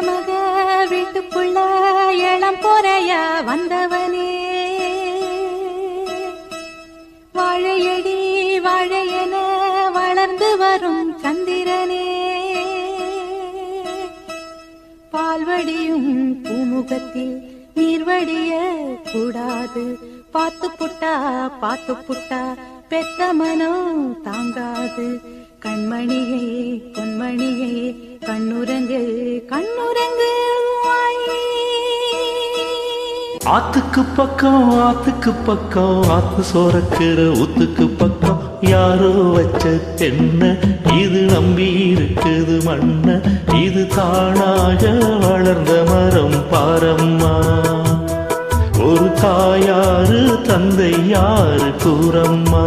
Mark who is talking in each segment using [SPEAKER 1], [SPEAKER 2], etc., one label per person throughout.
[SPEAKER 1] மக வீட்டுக்குள்ள இளம் பொறையா வந்தவனே. வாழையடி வாழையென வளர்ந்து வரும் சந்திரனே. பால்வடியும் பூமுகத்தில் நீர்வடிய கூடாது. பாத்து புட்டா பாத்து புட்டா பெத்த மனம் தாங்காது. கண்மணியே பொன்மணியே கண்ணுரங்கு கண்ணுரங்கு
[SPEAKER 2] ஆத்துக்கு பக்கம் ஆத்துக்கு பக்கம் ஆத்து சோறக்கிற ஊத்துக்கு பக்கம். யாரோ வச்ச தென்ன இது நம்பி இருக்குது மண்ண இது தானாக வளர்ந்த மரம் பாரம்மா. ஒரு தாயாரு தந்தை யாரு கூறம்மா?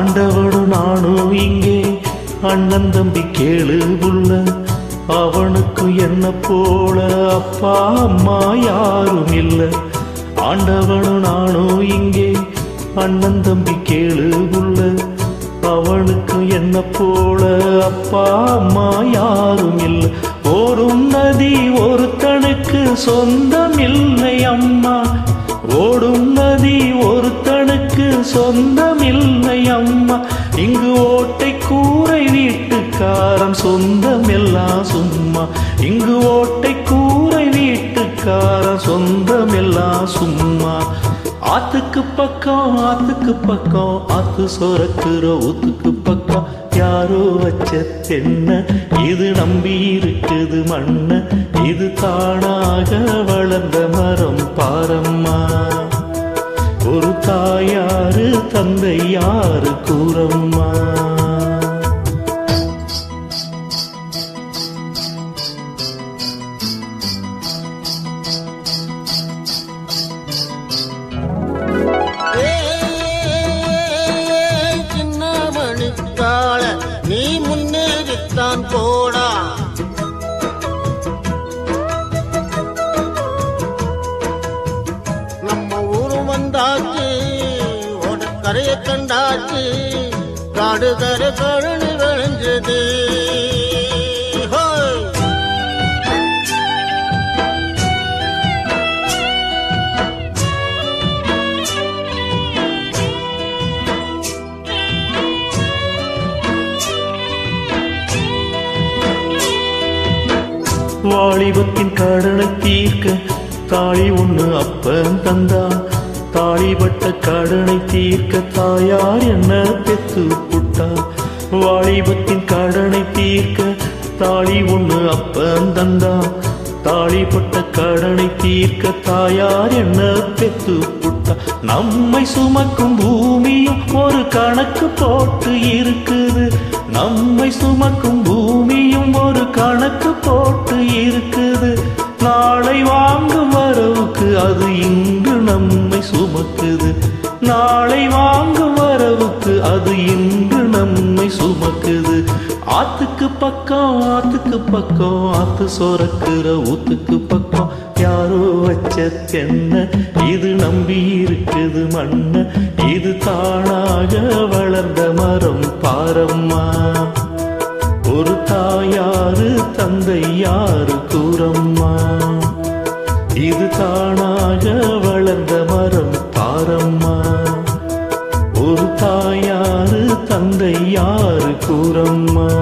[SPEAKER 2] ஆண்டவனும் நானும் இங்கே. அண்ணன் தம்பி கேளு உள்ள. அவனுக்கு என்ன போல? அப்பா அம்மா யாரும் இல்ல. ஆண்டவனு நானும் இங்கே. அண்ணன் தம்பி கேளு உள்ள. அவனுக்கு என்ன போல? அப்பா அம்மா யாரும் இல்லை. ஓடும் நதி ஒருத்தனுக்கு சொந்தம் இல்லை அம்மா. சொந்தமில்லை சொந்தம் இல்லை அம்மா இங்கு ஓட்டை கூரை வீட்டுக்காரன் சொந்தமெல்லாம் சும்மா. இங்கு ஓட்டை கூரை வீட்டுக்காரன் சொந்தமெல்லாம் சும்மா. ஆத்துக்கு பக்கம் ஆத்துக்கு பக்கம் ஆத்து சொரக்குற ஊத்துக்கு பக்கம். யாரோ வச்ச தென்ன இது நம்பி இருக்குது மண்ண. இது தானாக வளர்ந்த மரம் பாரம்மா. ஒரு தாயாரு தந்தை யாரு கூறம்மா?
[SPEAKER 3] நீ முன்னேறித்தான் போல. கரையை கண்டாச்சு. காடு கரை கருணி விளைஞ்சது
[SPEAKER 2] வாலிபத்தின் கடனை தீர்க்க காளி ஒன்று அப்பன் தந்தான். தாலிபட்ட கடனை தீர்க்க தாயார் என்ன பெத்து புட்டா வாலிபத்தின் கடனை தீர்க்க தாலி ஒண்ணு அப்பன் தந்தா தாலிப்பட்ட கடனை தீர்க்க தாயார் என்ன பெத்து புட்டா நம்மை சுமக்கும் பூமியும் ஒரு கணக்கு போட்டு இருக்குது. நம்மை சுமக்கும் பூமியும் ஒரு கணக்கு போட்டு இருக்குது. நாளை வாங்கும் வரவுக்கு அது இன்று சுமக்குது. நாளை வாங்கும் வரவுக்கு அது இன்று நம்மை சுமக்குது. ஆத்துக்கு பக்கம் ஆத்துக்கு பக்கம் ஆத்து சொரக்குற ஊத்துக்கு பக்கம். யாரோ வச்ச தென்ன இது நம்பி இருக்குது மண்ண இது தானாக வளர்ந்த மரம் பாரம்மா. ஒரு தாயாரு தந்தை தந்தை யாரு கூறம்மா?